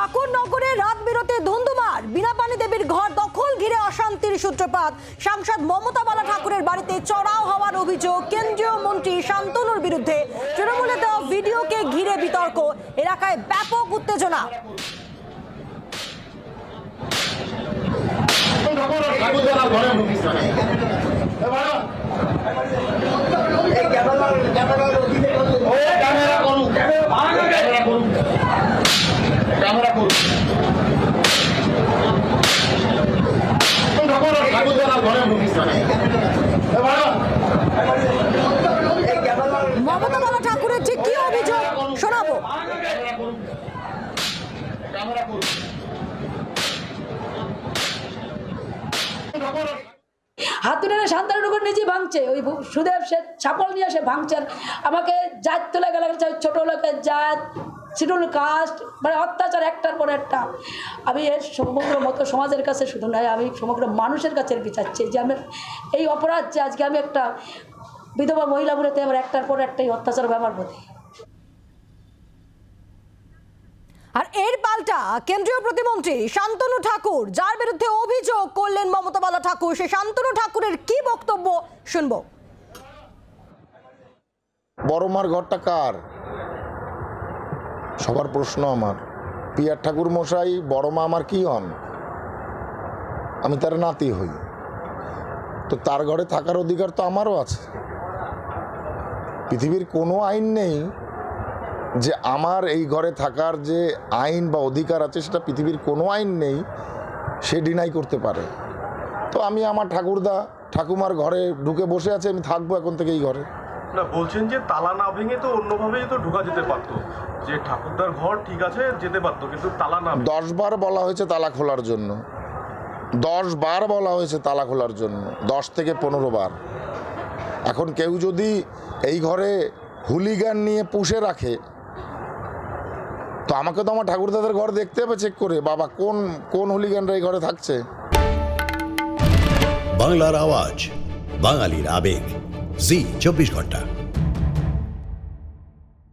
ঠাকুরনগরে রাত বিরতে ধুন্ধুমার। বিনাপানি দেবীর ঘর দখল ঘিরে অশান্তির সূত্রপাত। সাংসদ মমতা বালা ঠাকুরের বাড়িতে চড়াও হওয়ার অভিযোগ কেন্দ্রীয় মন্ত্রী শান্তনুর বিরুদ্ধে। তৃণমূলে দেওয়া ভিডিওকে ঘিরে বিতর্ক। এলাকায় ব্যাপক উত্তেজনা ঢুকিস না ও ক্যামেরা করুন ক্যামেরা করুন ক্যামেরা করুন ঠাকুরদারা ঘরে ঢুকিস না মমতা বালা ঠাকুরের ঠিক কি অভিযোগ শোনাবো ক্যামেরা করুন ক্যামেরা করুন হাতুড়ে শান্তানুর নিজে ভাঙছে। ওই সুদেব সে ছাপল নিয়ে সে ভাঙছে। আমাকে জাত তুলে গেলে ছোট লোকের জাত শিডুল কাস্ট মানে অত্যাচার একটার পর একটা। আমি এর সমগ্র মতো সমাজের কাছে শুধু নয়, আমি সমগ্র মানুষের কাছে বিচার চাই যে আমি এই অপরাধ যে আজকে আমি একটা বিধবা মহিলা আমার একটার পর একটাই অত্যাচার ব্যবহার প্রতি আর এর পাল্টা কেন্দ্রীয় প্রতিমন্ত্রী শান্তনু ঠাকুর, যার বিরুদ্ধে অভিযোগ করলেন মমতা বালা ঠাকুর সে শান্তনু ঠাকুরের কি বক্তব্য শুনব? বড় মার ঘরটা কার? সবার প্রশ্ন আমার। পিয়ার ঠাকুর মশাই বড় মা আমার কি হন? আমি তার নাতি হই। তো তার ঘরে থাকার অধিকার তো আমারও আছে। পৃথিবীর কোনো আইন নেই যে আমার এই ঘরে থাকার যে আইন বা অধিকার আছে সেটা পৃথিবীর কোনো আইন নেই সে ডিনাই করতে পারে। তো আমি আমার ঠাকুরদা ঠাকুমার ঘরে ঢুকে বসে আছে আমি থাকব এখন থেকে এই ঘরে। না বলছেন যে তালা না ভেঙে তো অন্যভাবেই তো ঢোকা যেতে পারতো। যে ঠাকুরদার ঘর ঠিক আছে যেতে পারতো কিন্তু তালা না ভেঙে। দশ বার বলা হয়েছে তালা খোলার জন্য। দশ বার বলা হয়েছে তালা খোলার জন্য দশ থেকে পনেরো বার। এখন কেউ যদি এই ঘরে হুলিগান নিয়ে পুষে রাখে তো আমাকে তো আমার ঠাকুর দাদার ঘর দেখতে হবে চেক করে। বাবা, কোন কোন হুলিগানরা এই ঘরে থাকছে? বাংলার আওয়াজ, বাঙালির আবেগ। জি, চব্বিশ ঘণ্টা।